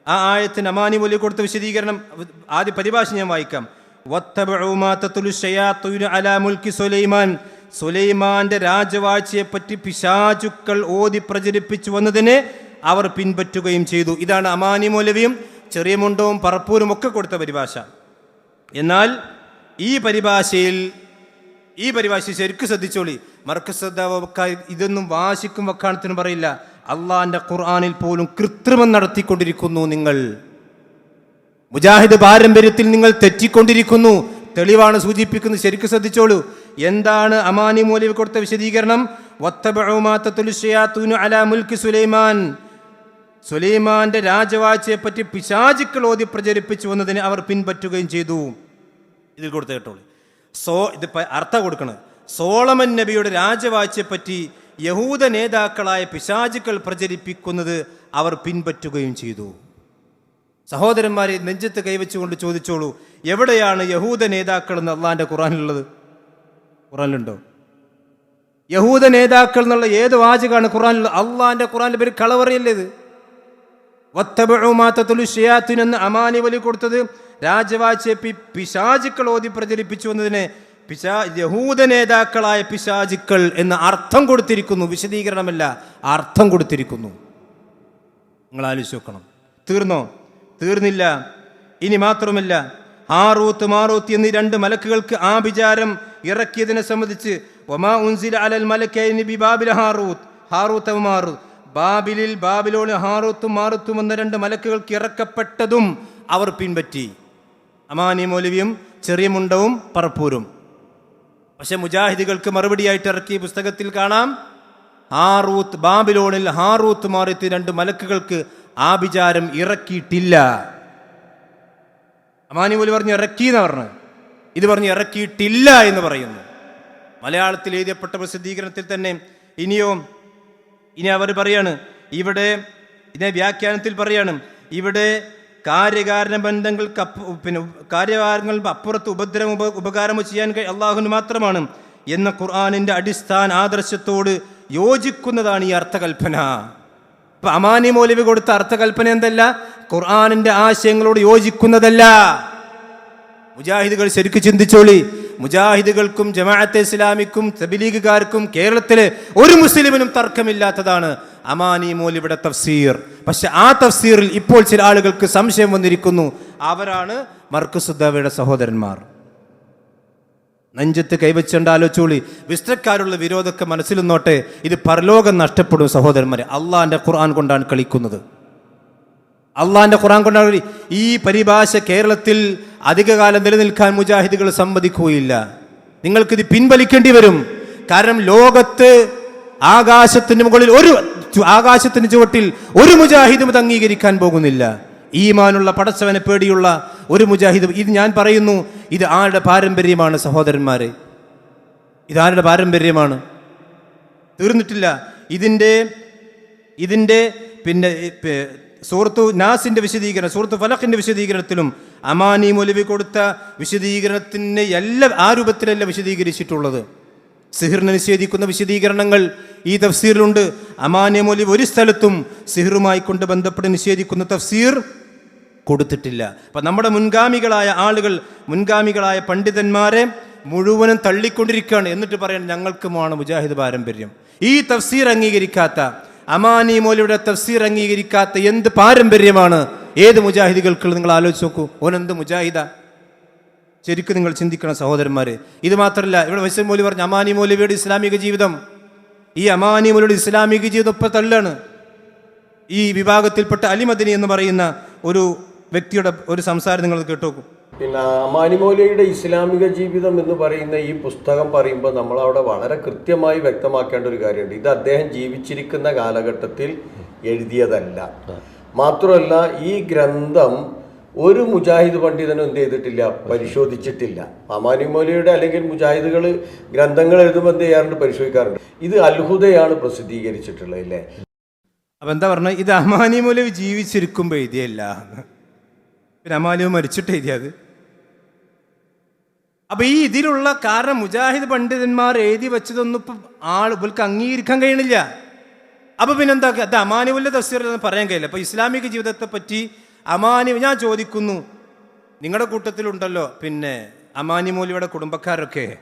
A: ആ ആയത്തിന് അമാനി മൊലി കൊടുത്ത വിശദീകരണം ആദ്യ പരിഭാഷ ഞാൻ വായിക്കാം. വത്തബുമാത്തുൻ അലാ മുൽക്കി സുലൈമാൻ. സുലൈമാന്റെ പിശാചുക്കൾ ഓതി പ്രചരിപ്പിച്ചു വന്നതിനെ അവർ പിൻപറ്റുകയും ചെയ്തു. ഇതാണ് അമാനി മൗലവിയും ചെറിയ മുണ്ടവും പറപ്പൂരും ഒക്കെ കൊടുത്ത പരിഭാഷ. എന്നാൽ ഈ പരിഭാഷയിൽ ഈ പരിഭാഷ ശരിക്കും ശ്രദ്ധിച്ചോളി. മർക്കശ്രദ്ധാവക്കാർ ഇതൊന്നും വാശിക്കും വക്കാണത്തിനും പറയില്ല. അള്ളാഹിന്റെ ഖുർആാനിൽ പോലും കൃത്രിമം നടത്തിക്കൊണ്ടിരിക്കുന്നു നിങ്ങൾ. മുജാഹിദ് പാരമ്പര്യത്തിൽ നിങ്ങൾ തെറ്റിക്കൊണ്ടിരിക്കുന്നു. തെളിവാണ് സൂചിപ്പിക്കുന്നത്. ശരിക്കും ശ്രദ്ധിച്ചോളൂ. എന്താണ് അമാനി മൂലവി കൊടുത്ത വിശദീകരണം? അലാ മുൽക്ക് സുലൈമാൻ. സുലൈമാന്റെ രാജവാഴ്ചയെപ്പറ്റി പിശാചുക്കൾ ഓതി പ്രചരിപ്പിച്ചു വന്നതിന് അവർ പിൻപറ്റുകയും ചെയ്തു. ഇതിൽ കൊടുത്ത് കേട്ടോളൂ സോ ഇത് പ- അർത്ഥം കൊടുക്കണം സോളമൻ നബിയുടെ രാജവാഴ്ചയെപ്പറ്റി യഹൂദ നേതാക്കളായ പിശാചുക്കൾ പ്രചരിപ്പിക്കുന്നത് അവർ പിൻപറ്റുകയും ചെയ്തു. സഹോദരന്മാരെ നെഞ്ചത്ത് കൈവച്ചുകൊണ്ട് ചോദിച്ചോളൂ എവിടെയാണ് യഹൂദ നേതാക്കൾ എന്ന് അള്ളാന്റെ ഖുറാനിലുള്ളത് ഖുറാനിലുണ്ടോ യഹൂദ നേതാക്കൾ എന്നുള്ള ഏത് വാചകമാണ് ഖുറാനിലുള്ളത് അള്ളാന്റെ ഖുറാനിൽ പേര് കളവറിയല്ലേ ഇത്? വത്തബുമാത്തുൻ ഷിയാത്തിനെന്ന് അമാനി വലി കൊടുത്തത് രാജവാഴ്ചയെ പി പിശാചുക്കൾ ഓതി പ്രചരിപ്പിച്ചു എന്നതിനെ പിശാ യഹൂദ നേതാക്കളായ പിശാചുക്കൾ എന്ന് അർത്ഥം കൊടുത്തിരിക്കുന്നു. വിശദീകരണമല്ല അർത്ഥം കൊടുത്തിരിക്കുന്നു. നിങ്ങൾ ആലോചിച്ച് നോക്കണം. തീർന്നോ? തീർന്നില്ല. ഇനി മാത്രമല്ല ആറൂത്ത് മാറൂത്ത് എന്നീ രണ്ട് മലക്കുകൾക്ക് ആ വിചാരം ഇറക്കിയതിനെ സംബന്ധിച്ച് ഒമാ ഉൻസില അലൽ മലക്കൈനി ബാബിൽ ഹാറൂത്ത് ഹാറൂത്ത് മാറൂത്ത് ബാബിലിൽ ബാബിലോണ് ഹാറൂത്തും മാറൂത്തും എന്ന രണ്ട് മലക്കുകൾക്ക് ഇറക്കപ്പെട്ടതും അവർ പിൻപറ്റി. അമാനി മൗലവിയും ചെറിയ മുണ്ടവും പറപ്പൂരും. പക്ഷെ മുജാഹിദികൾക്ക് മറുപടിയായിട്ട് ഇറക്കിയ പുസ്തകത്തിൽ കാണാം ഹാറൂത്ത് ബാബിലോണിൽ ഹാറൂത്ത് മാറിത്ത് രണ്ട് മലക്കുകൾക്ക് ആഭിചാരം ഇറക്കിയിട്ടില്ല. അമാനി മൗലി പറഞ്ഞു ഇറക്കി എന്ന് പറഞ്ഞു ഇത് പറഞ്ഞ് ഇറക്കിയിട്ടില്ല എന്ന് പറയുന്നു. മലയാളത്തിൽ എഴുതിയപ്പെട്ട പ്രസിദ്ധീകരണത്തിൽ തന്നെ ഇനിയോ ഇനി അവർ പറയാണ് ഇവിടെ ഇതിനെ വ്യാഖ്യാനത്തിൽ പറയാണ് ഇവിടെ കാര്യകാരണ ബന്ധങ്ങൾക്ക് പിന്നെ കാര്യകാരങ്ങൾ അപ്പുറത്ത് ഉപദ്രവം ഉപ ഉപകാരമോ ചെയ്യാൻ അള്ളാഹുവിന് മാത്രമാണ് എന്ന ഖുർആാനിന്റെ അടിസ്ഥാന ആദർശത്തോട് യോജിക്കുന്നതാണ് ഈ അർത്ഥകൽപ്പന. ഇപ്പം അമാനി മൗലവി കൊടുത്ത അർത്ഥകൽപ്പന എന്തല്ല? ഖുർആാനിന്റെ ആശയങ്ങളോട് യോജിക്കുന്നതല്ല. മുജാഹിദുകൾ ശരിക്കും ചിന്തിച്ചോളി. മുജാഹിദുകൾക്കും ജമാഅത്തെ ഇസ്ലാമിക്കും തബിലീഗുകാർക്കും കേരളത്തിലെ ഒരു മുസ്ലിമിനും തർക്കമില്ലാത്തതാണ്. അമാനി മോലിയുടെ തഫ്സീർ. പക്ഷെ ആ തഫ്സീറിൽ ഇപ്പോൾ ചില ആളുകൾക്ക് സംശയം വന്നിരിക്കുന്നു. അവരാണ് മർക്കുസുദ്ദാവയുടെ സഹോദരന്മാർ. നെഞ്ചത്ത് കൈവച്ചുകൊണ്ട് ആലോചിച്ചോളി. വിസ്തക്കാരുള്ള വിരോധമൊക്കെ മനസ്സിൽ നിന്നോട്ടെ ഇത് പരലോകം നഷ്ടപ്പെടും സഹോദരന്മാരെ. അള്ളാഹിന്റെ ഖുർആൻ കൊണ്ടാണ് കളിക്കുന്നത്. അള്ളാഹിന്റെ ഖുർആൻ കൊണ്ടാണ് ഈ പരിഭാഷ കേരളത്തിൽ അധികകാലം നിലനിൽക്കാൻ മുജാഹിദുകൾ സമ്മതിക്കുകയില്ല. നിങ്ങൾക്കിത് പിൻവലിക്കേണ്ടി വരും. കാരണം ലോകത്ത് ആകാശത്തിന് മുകളിൽ ഒരു ആകാശത്തിന് ചുവട്ടിൽ ഒരു മുജാഹിദും ഇത് അംഗീകരിക്കാൻ പോകുന്നില്ല. ഈമാനുള്ള പടച്ചവനെ പേടിയുള്ള ഒരു മുജാഹിദും ഇത് ഞാൻ പറയുന്നു ഇത് ആരുടെ പാരമ്പര്യമാണ് സഹോദരന്മാരെ? ഇതാരുടെ പാരമ്പര്യമാണ്? തീർന്നിട്ടില്ല. ഇതിന്റെ ഇതിന്റെ പിന്നെ സുഹൃത്തു നാസിന്റെ വിശദീകരണം സുഹൃത്തു ഫലഖിന്റെ വിശദീകരണത്തിലും അമാനി മൊലിവി കൊടുത്ത വിശദീകരണത്തിന്റെ എല്ലാ ആ രൂപത്തിലല്ല വിശദീകരിച്ചിട്ടുള്ളത്. സിഹിറിനെ നിഷേധിക്കുന്ന വിശദീകരണങ്ങൾ ഈ തഫ്സീറിലുണ്ട്. അമാന്യമൊലി ഒരു സ്ഥലത്തും സിഹിറുമായി കൊണ്ട് ബന്ധപ്പെട്ട് നിഷേധിക്കുന്ന തഫ്സീർ കൊടുത്തിട്ടില്ല. അപ്പം നമ്മുടെ മുൻഗാമികളായ ആളുകൾ മുൻഗാമികളായ പണ്ഡിതന്മാരെ മുഴുവനും തള്ളിക്കൊണ്ടിരിക്കുകയാണ്. എന്നിട്ട് പറയണം ഞങ്ങൾക്കുമാണ് മുജാഹിദ് പാരമ്പര്യം. ഈ തഫ്സീർ അംഗീകരിക്കാത്ത അമാനി മോലിയുടെ തഫ്സീർ അംഗീകരിക്കാത്ത എന്ത് പാരമ്പര്യമാണ്? ഏത് മുജാഹിദികൾക്കുള്ള നിങ്ങൾ ആലോചിച്ച് നോക്കൂ. ഓനെന്ത് മുജാഹിദ? ശരിക്കും നിങ്ങൾ ചിന്തിക്കണം സഹോദരന്മാരെ. ഇത് മാത്രമല്ല ഇവിടെ വൈസൽ മൗലി പറഞ്ഞു അമാനി മൗലവിയുടെ ഇസ്ലാമിക ജീവിതം. ഈ അമാനി മൗലിയുടെ ഇസ്ലാമിക ജീവിതം ഇപ്പം തള്ളാണ്. ഈ വിഭാഗത്തിൽപ്പെട്ട അലിമദിനി എന്ന് പറയുന്ന ഒരു വ്യക്തിയുടെ ഒരു സംസാരം നിങ്ങൾ കേട്ടോക്കും.
C: പിന്നെ അമാനി മൗലിയുടെ ഇസ്ലാമിക ജീവിതം എന്ന് പറയുന്ന ഈ പുസ്തകം പറയുമ്പോൾ നമ്മൾ അവിടെ വളരെ കൃത്യമായി വ്യക്തമാക്കേണ്ട ഒരു കാര്യമുണ്ട്. ഇത് അദ്ദേഹം ജീവിച്ചിരിക്കുന്ന കാലഘട്ടത്തിൽ എഴുതിയതല്ല. മാത്രമല്ല ഈ ഗ്രന്ഥം ഒരു മുജാഹിദ് പണ്ഡിതനും എന്ത് ചെയ്തിട്ടില്ല? പരിശോധിച്ചിട്ടില്ല. അമാനിമൗലയുടെ അല്ലെങ്കിൽ മുജാഹിദുകൾ ഗ്രന്ഥങ്ങൾ എഴുതുമ്പോൾ എന്ത് ചെയ്യാറുണ്ട്? പരിശോധിക്കാറുണ്ട്. ഇത് അത്ഭുതയാണ് പ്രസിദ്ധീകരിച്ചിട്ടുള്ളത് അല്ലേ?
A: അപ്പം എന്താ പറഞ്ഞത് ഇത് അമാനി മൗലവി ജീവിച്ചിരിക്കുമ്പോൾ എഴുതിയല്ല. പിന്നെ അമാലിവ് മരിച്ചിട്ട് എഴുതിയത് അപ്പൊ ഈ ഇതിലുള്ള കാരണം മുജാഹിദ് പണ്ഡിതന്മാർ എഴുതി വെച്ചതൊന്നും ഇപ്പം ആൾ ഇവർക്ക് അംഗീകരിക്കാൻ കഴിയണില്ല. അപ്പൊ പിന്നെന്താ അത് അമാനുവല്ല തഫ്സീർ എന്ന് പറയാൻ കഴിയില്ല. അപ്പൊ ഇസ്ലാമിക ജീവിതത്തെ പറ്റി അമാനി ഞാൻ ചോദിക്കുന്നു നിങ്ങളുടെ കൂട്ടത്തിലുണ്ടല്ലോ പിന്നെ അമാനി മൂലിയുടെ കുടുംബക്കാരൊക്കെ.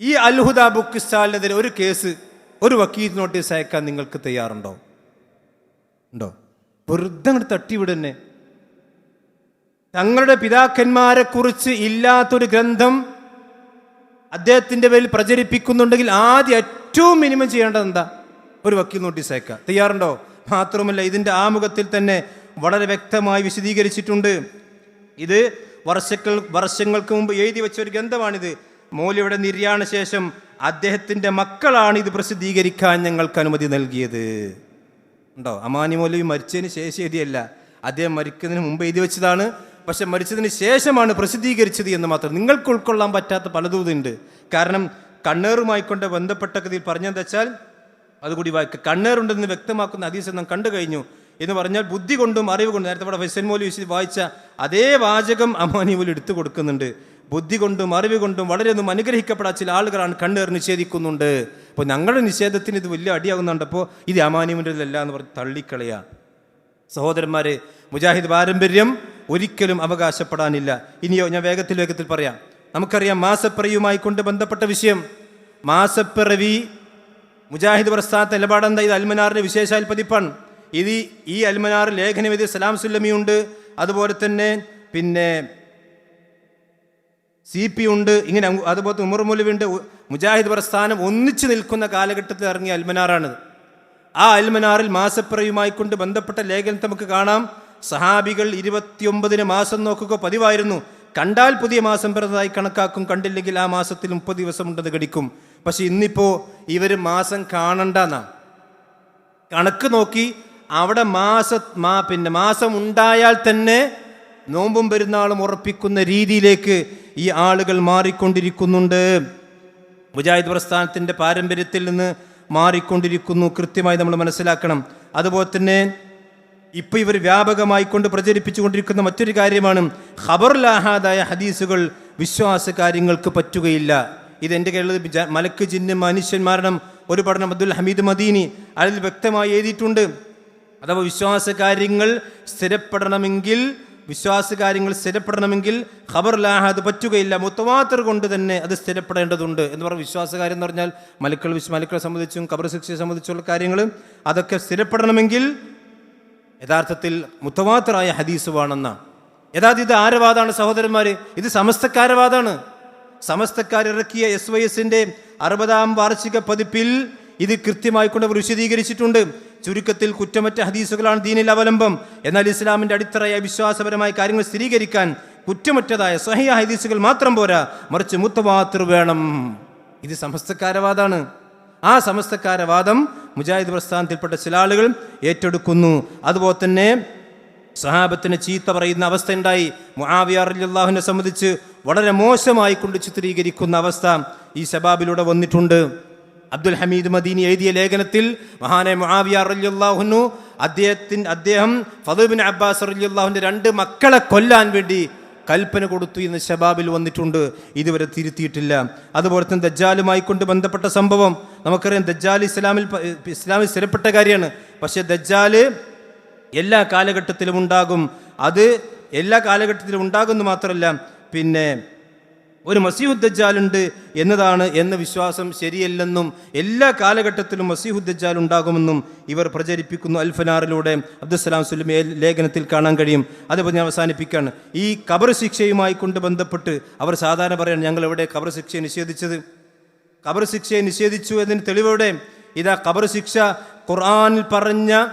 A: ഈ അൽഹുദ ബുക്ക് സ്റ്റാലിനെതിരെ ഒരു കേസ് ഒരു വക്കീൽ നോട്ടീസ് അയക്കാൻ നിങ്ങൾക്ക് തയ്യാറുണ്ടോ? ഉണ്ടോ? വെറുതെ അങ്ങോട്ട് തട്ടിവിടന്നെ. തങ്ങളുടെ പിതാക്കന്മാരെ കുറിച്ച് ഇല്ലാത്തൊരു ഗ്രന്ഥം അദ്ദേഹത്തിന്റെ പേരിൽ പ്രചരിപ്പിക്കുന്നുണ്ടെങ്കിൽ ആദ്യം ഏറ്റവും മിനിമം ചെയ്യേണ്ടത് എന്താ? ഒരു വക്കീൽ നോട്ടീസ് അയക്കുക. തയ്യാറുണ്ടോ? മാത്രമല്ല ഇതിന്റെ ആമുഖത്തിൽ തന്നെ വളരെ വ്യക്തമായി വിശദീകരിച്ചിട്ടുണ്ട്. ഇത് വർഷങ്ങൾ വർഷങ്ങൾക്ക് മുമ്പ് എഴുതി വെച്ച ഒരു ഗ്രന്ഥമാണിത്. മൗലിയുടെ നിര്യാണ ശേഷം അദ്ദേഹത്തിന്റെ മക്കളാണ് ഇത് പ്രസിദ്ധീകരിക്കാൻ ഞങ്ങൾക്ക് അനുമതി നൽകിയത്. ഉണ്ടോ? അമാനി മൗലവി മരിച്ചതിന് ശേഷം എഴുതിയല്ല. അദ്ദേഹം മരിക്കുന്നതിന് മുമ്പ് എഴുതി വെച്ചതാണ്. പക്ഷെ മരിച്ചതിന് ശേഷമാണ് പ്രസിദ്ധീകരിച്ചത് എന്ന് മാത്രം. നിങ്ങൾക്ക് ഉൾക്കൊള്ളാൻ പറ്റാത്ത പലതും ഇതുണ്ട്. കാരണം കണ്ണേറുമായി കൊണ്ട് ബന്ധപ്പെട്ട ഗതിയിൽ പറഞ്ഞതെന്ന് വെച്ചാൽ അതുകൂടി വായിക്കുക കണ്ണേറുണ്ടെന്ന് വ്യക്തമാക്കുന്ന ഹദീസ് നാം കണ്ടു കഴിഞ്ഞു. എന്ന് പറഞ്ഞാൽ ബുദ്ധി കൊണ്ടും അറിവ് കൊണ്ടും നേരത്തെ ഇവിടെ ഫൈസൽ മോലി വായിച്ച അതേ വാചകം അമാനി മൗലി എടുത്തു കൊടുക്കുന്നുണ്ട്. ബുദ്ധി കൊണ്ടും അറിവ് കൊണ്ടും വളരെയൊന്നും അനുഗ്രഹിക്കപ്പെടാത്ത ചില ആളുകളാണ് കണ്ണേർ നിഷേധിക്കുന്നുണ്ട്. അപ്പോൾ ഞങ്ങളുടെ നിഷേധത്തിന് ഇത് വലിയ അടിയാകുന്നുണ്ടപ്പോൾ ഇത് അമാനിമിന്റെതല്ല എന്ന് പറഞ്ഞ് തള്ളിക്കളയാ. സഹോദരന്മാരെ മുജാഹിദ് പാരമ്പര്യം ഒരിക്കലും അവകാശപ്പെടാനില്ല. ഇനിയോ ഞാൻ വേഗത്തിൽ വേഗത്തിൽ പറയാം. നമുക്കറിയാം മാസപ്പിറവിയുമായി കൊണ്ട് ബന്ധപ്പെട്ട വിഷയം. മാസപ്പിറവി മുജാഹിദ് പ്രസ്ഥാനത്തെ നിലപാടെന്താ? ഇത് അൽമനാറിന്റെ വിശേഷാൽ പതിപ്പാണ് ഇത് ഈ- അൽമനാർ ലേഖനവിധി സലാം സുല്ലമിയുണ്ട് അതുപോലെ തന്നെ പിന്നെ സി പി ഉണ്ട്. ഇങ്ങനെ അതുപോലെ ഉമർ മൗലവിയുണ്ട് മുജാഹിദ് പ്രസ്ഥാനം ഒന്നിച്ചു നിൽക്കുന്ന കാലഘട്ടത്തിൽ ഇറങ്ങിയ അൽമനാറാണ് ആ അൽമനാറിൽ മാസപ്പിറയുമായി കൊണ്ട് ബന്ധപ്പെട്ട ലേഖനം നമുക്ക് കാണാം. സഹാബികൾ ഇരുപത്തിയൊമ്പതിന് മാസം നോക്കുക പതിവായിരുന്നു. കണ്ടാൽ പുതിയ മാസം പിറന്നതായി കണക്കാക്കും. കണ്ടില്ലെങ്കിൽ ആ മാസത്തിൽ മുപ്പത് ദിവസം ഉണ്ടെന്ന് കടിക്കും പക്ഷെ ഇന്നിപ്പോൾ ഇവർ മാസം കാണണ്ടെന്നാണ് കണക്ക് നോക്കി അവിടെ മാസ മാ പിന്നെ മാസം ഉണ്ടായാൽ തന്നെ നോമ്പും പെരുന്നാളും ഉറപ്പിക്കുന്ന രീതിയിലേക്ക് ഈ ആളുകൾ മാറിക്കൊണ്ടിരിക്കുന്നുണ്ട്. മുജാഹിദ് പ്രസ്ഥാനത്തിന്റെ പാരമ്പര്യത്തിൽ നിന്ന് മാറിക്കൊണ്ടിരിക്കുന്നു. കൃത്യമായി നമ്മൾ മനസ്സിലാക്കണം. അതുപോലെ തന്നെ ഇപ്പൊ ഇവർ വ്യാപകമായി കൊണ്ട് പ്രചരിപ്പിച്ചുകൊണ്ടിരിക്കുന്ന മറ്റൊരു കാര്യമാണ് ഖബറുലാഹാദായ ഹദീസുകൾ വിശ്വാസ കാര്യങ്ങൾക്ക് പറ്റുകയില്ല. ഇത് എന്റെ കേരളത്തിൽ മലക്ക് ജിന്ന് മനുഷ്യന്മാരണം ഒരു പഠനം അബ്ദുൽ ഹമീദ് മദീനി അതിൽ വ്യക്തമായി എഴുതിയിട്ടുണ്ട്. അഥവാ വിശ്വാസ കാര്യങ്ങൾ സ്ഥിരപ്പെടണമെങ്കിൽ വിശ്വാസ കാര്യങ്ങൾ സ്ഥിരപ്പെടണമെങ്കിൽ ഖബർ ലാഹാദ് പറ്റുകയില്ല. മുത്തവാത്തർ കൊണ്ട് തന്നെ അത് സ്ഥിരപ്പെടേണ്ടതുണ്ട് എന്ന് പറഞ്ഞ വിശ്വാസകാര്യം എന്ന് പറഞ്ഞാൽ മലക്കൾ വിശ് മലക്കളെ സംബന്ധിച്ചും ഖബർ ശിക്ഷയെ സംബന്ധിച്ചുള്ള കാര്യങ്ങൾ അതൊക്കെ സ്ഥിരപ്പെടണമെങ്കിൽ യഥാർത്ഥത്തിൽ മുത്തവാത്തറായ ഹദീസ് വേണമെന്ന യഥാർത്ഥ ഇത് ആരവാദാണ് സഹോദരന്മാര്? ഇത് സമസ്തക്കാരവാദാണ്. സമസ്തക്കാരിറക്കിയ എസ് വൈ എസിന്റെ അറുപതാം വാർഷിക പതിപ്പിൽ ഇത് കൃത്യമായിക്കൊണ്ട് അവർ വിശദീകരിച്ചിട്ടുണ്ട്. ചുരുക്കത്തിൽ കുറ്റമറ്റ ഹദീസുകളാണ് ദീനിൽ അവലംബം. എന്നാൽ ഇസ്ലാമിന്റെ അടിത്തറയായ വിശ്വാസപരമായ കാര്യങ്ങൾ സ്ഥിരീകരിക്കാൻ കുറ്റമറ്റതായ സഹിയ ഹദീസുകൾ മാത്രം പോരാ. മറിച്ച് മുത്തവാത്തർ വേണം. ഇത് സമസ്തക്കാരവാദാണ്. ആ സമസ്തക്കാരവാദം മുജാഹിദ് പ്രസ്ഥാനത്തിൽപ്പെട്ട ചില ആളുകൾ ഏറ്റെടുക്കുന്നു. അതുപോലെ തന്നെ സഹാബത്തിന് ചീത്ത പറയുന്ന അവസ്ഥ ഉണ്ടായി. മുആവിയാറില്ലാഹുവിനെ സംബന്ധിച്ച് വളരെ മോശമായി കൊണ്ട് ചിത്രീകരിക്കുന്ന അവസ്ഥ ഈ ശബാബിലൂടെ വന്നിട്ടുണ്ട്. അബ്ദുൽ ഹമീദ് മദീനി എഴുതിയ ലേഖനത്തിൽ മഹാനെ മുആവിയാർ റളിയല്ലാഹുനു അദ്ദേഹത്തിൻ അദ്ദേഹം ഫതൂബിൻ അബ്ബാസ് റളിയല്ലാഹുവിന്റെ രണ്ട് മക്കളെ കൊല്ലാൻ വേണ്ടി കൽപ്പന കൊടുത്തു എന്ന് ഷബാബിൽ വന്നിട്ടുണ്ട്. ഇതുവരെ തിരുത്തിയിട്ടില്ല. അതുപോലെ തന്നെ ദജ്ജാലുമായി കൊണ്ട് ബന്ധപ്പെട്ട സംഭവം നമുക്കറിയാം. ദജ്ജാൽ ഇസ്ലാമിൽ ഇസ്ലാമിൽ സ്ഥിരപ്പെട്ട കാര്യമാണ്. പക്ഷേ ദജ്ജാൽ എല്ലാ കാലഘട്ടത്തിലും ഉണ്ടാകും. അത് എല്ലാ കാലഘട്ടത്തിലും ഉണ്ടാകുമെന്ന് മാത്രമല്ല പിന്നെ ഒരു മസീഹുദ്ദജാലുണ്ട് എന്നതാണ് എന്ന വിശ്വാസം ശരിയല്ലെന്നും എല്ലാ കാലഘട്ടത്തിലും മസീഹുദ്ദജാൽ ഉണ്ടാകുമെന്നും ഇവർ പ്രചരിപ്പിക്കുന്നു അൽഫനാറിലൂടെ. അബ്ദുസ്സലാം സുലമി ലേഖനത്തിൽ കാണാൻ കഴിയും. അതേപോലെ ഞാൻ അവസാനിപ്പിക്കുകയാണ്. ഈ കബർ ശിക്ഷയുമായി കൊണ്ട് ബന്ധപ്പെട്ട് അവർ സാധാരണ പറയാണ് ഞങ്ങൾ എവിടെ കബർ ശിക്ഷയെ നിഷേധിച്ചത്? കബർ ശിക്ഷയെ നിഷേധിച്ചു എന്നതിന് തെളിവോടെ ഇതാ കബർ ശിക്ഷ ഖുർആാനിൽ പറഞ്ഞ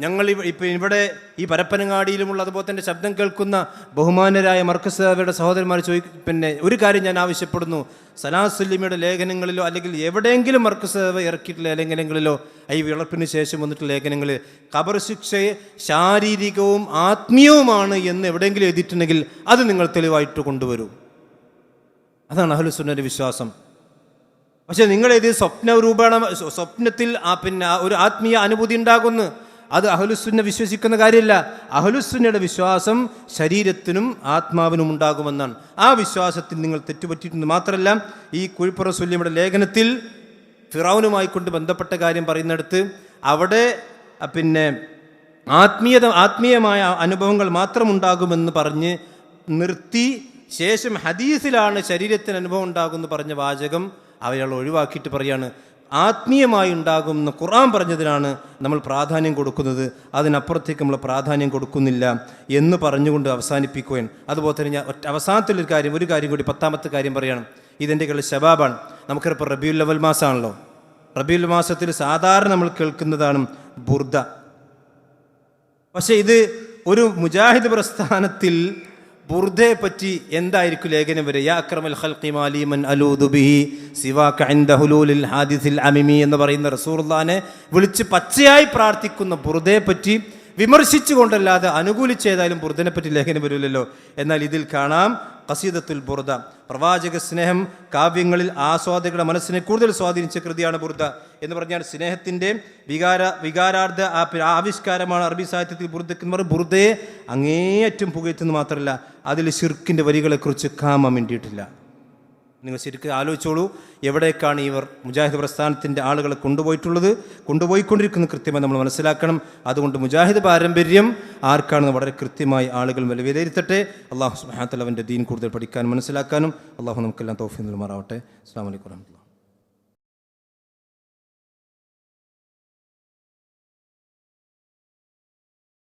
A: ഞങ്ങൾ ഇപ്പൊ ഇവിടെ ഈ പരപ്പനങ്ങാടിയിലുമുള്ള അതുപോലെ തന്നെ ശബ്ദം കേൾക്കുന്ന ബഹുമാനരായ മർക്കസാവയുടെ സഹോദരന്മാർ ചോദി പിന്നെ ഒരു കാര്യം ഞാൻ ആവശ്യപ്പെടുന്നു. സലാസുല്ലിമയുടെ ലേഖനങ്ങളിലോ അല്ലെങ്കിൽ എവിടെയെങ്കിലും മർക്കസാവ ഇറക്കിയിട്ടുള്ള ലേഖനങ്ങളിലോ ഈ വിളപ്പിന് ശേഷം വന്നിട്ടുള്ള ലേഖനങ്ങളിൽ കബർ ശിക്ഷയെ ശാരീരികവും ആത്മീയവുമാണ് എന്ന് എവിടെയെങ്കിലും എഴുതിയിട്ടുണ്ടെങ്കിൽ അത് നിങ്ങൾ തെളിവായിട്ട് കൊണ്ടുവരൂ. അതാണ് അഹലുസുന്നൊരു വിശ്വാസം. പക്ഷെ നിങ്ങൾ ഇത് സ്വപ്ന രൂപേണ സ്വപ്നത്തിൽ ആ പിന്നെ ഒരു ആത്മീയ അനുഭൂതി ഉണ്ടാകുന്നു. അത് അഹലുസുന്ന വിശ്വസിക്കുന്ന കാര്യമല്ല. അഹലുസുന്നയുടെ വിശ്വാസം ശരീരത്തിനും ആത്മാവിനും ഉണ്ടാകുമെന്നാണ്. ആ വിശ്വാസത്തിൽ നിങ്ങൾ തെറ്റുപറ്റിയിട്ടുണ്ട് മാത്രമല്ല ഈ കുഴിപ്പുറ സുല്യയുടെ ലേഖനത്തിൽ ഫിറൌനുമായി കൊണ്ട് ബന്ധപ്പെട്ട കാര്യം പറയുന്നിടത്ത് അവിടെ പിന്നെ ആത്മീയത ആത്മീയമായ അനുഭവങ്ങൾ മാത്രം ഉണ്ടാകുമെന്ന് പറഞ്ഞ് നിർത്തി ശേഷം ഹദീസിലാണ് ശരീരത്തിന് അനുഭവം ഉണ്ടാകുമെന്ന് പറഞ്ഞ വാചകം അവയാൾ ഒഴിവാക്കിയിട്ട് പറയാണ്. ആത്മീയമായി ഉണ്ടാകുമെന്ന് ഖുർആൻ പറഞ്ഞതിനാണ് നമ്മൾ പ്രാധാന്യം കൊടുക്കുന്നത്. അതിനപ്പുറത്തേക്ക് നമ്മൾ പ്രാധാന്യം കൊടുക്കുന്നില്ല എന്ന് പറഞ്ഞുകൊണ്ട് അവസാനിപ്പിക്കുകയും അതുപോലെ തന്നെ ഞാൻ അവസാനത്തിലൊരു കാര്യം ഒരു കാര്യം കൂടി പത്താമത്തെ കാര്യം പറയണം. ഇതെന്റെ കളി ശബാബാണ്. നമുക്കിപ്പോൾ റബിയുൽ ലവൽ മാസമാണല്ലോ റബിയുൽ മാസത്തിൽ സാധാരണ നമ്മൾ കേൾക്കുന്നതാണ് ബുർദ. പക്ഷേ ഇത് ഒരു മുജാഹിദ് പ്രസ്ഥാനത്തിൽ ബുർദയെ പറ്റി എന്തായിരിക്കും ലേഖനം വരെ യാ അക്രമൽ ഖൽഖി മാലിമൻ സിവാക ഇൻദ ഹുലൂലിൽ ഹാദിസിൽ അമിമി എന്ന് പറയുന്ന റസൂർദാനെ വിളിച്ച് പച്ചയായി പ്രാർത്ഥിക്കുന്ന ബുർദയെ പറ്റി വിമർശിച്ചുകൊണ്ടല്ലാതെ അനുകൂലിച്ചേതായാലും ബുർദനെ പറ്റി ലേഖനം വരില്ലല്ലോ. എന്നാൽ ഇതിൽ കാണാം കസീദത്തുൽ ബുർദ. പ്രവാചക സ്നേഹം കാവ്യങ്ങളിൽ ആസ്വാദകരുടെ മനസ്സിനെ കൂടുതൽ സ്വാധീനിച്ച കൃതിയാണ് ബുർദ എന്ന് പറഞ്ഞാൽ സ്നേഹത്തിന്റെ വികാര ആ ആവിഷ്കാരമാണ് അറബി സാഹിത്യത്തിൽ ബുർദക്ക് എന്ന് പറഞ്ഞാൽ ബുർദയെ അങ്ങേയറ്റം പുകയറ്റുന്നു മാത്രമല്ല അതിൽ ഷിർക്കിന്റെ വരികളെക്കുറിച്ച് കാമ വേണ്ടിയിട്ടില്ല നിങ്ങൾ ശരിക്കും ആലോചിച്ചോളൂ. എവിടേക്കാണ് ഇവർ മുജാഹിദ് പ്രസ്ഥാനത്തിന്റെ ആളുകളെ കൊണ്ടുപോയിട്ടുള്ളത്? കൊണ്ടുപോയിക്കൊണ്ടിരിക്കുന്ന കൃത്യമായി നമ്മൾ മനസ്സിലാക്കണം. അതുകൊണ്ട് മുജാഹിദ് പാരമ്പര്യം ആർക്കാണെന്ന് വളരെ കൃത്യമായി ആളുകൾ വില വിലയിരുത്തട്ടെ. അള്ളാഹു സുബാത്തലവന്റെ ദീൻ കൂടുതൽ പഠിക്കാനും മനസ്സിലാക്കാനും. അള്ളാഹു നമുക്കെല്ലാം തോഫി നൽകുമാറാവട്ടെ. അസ്സാം വലൈക്കും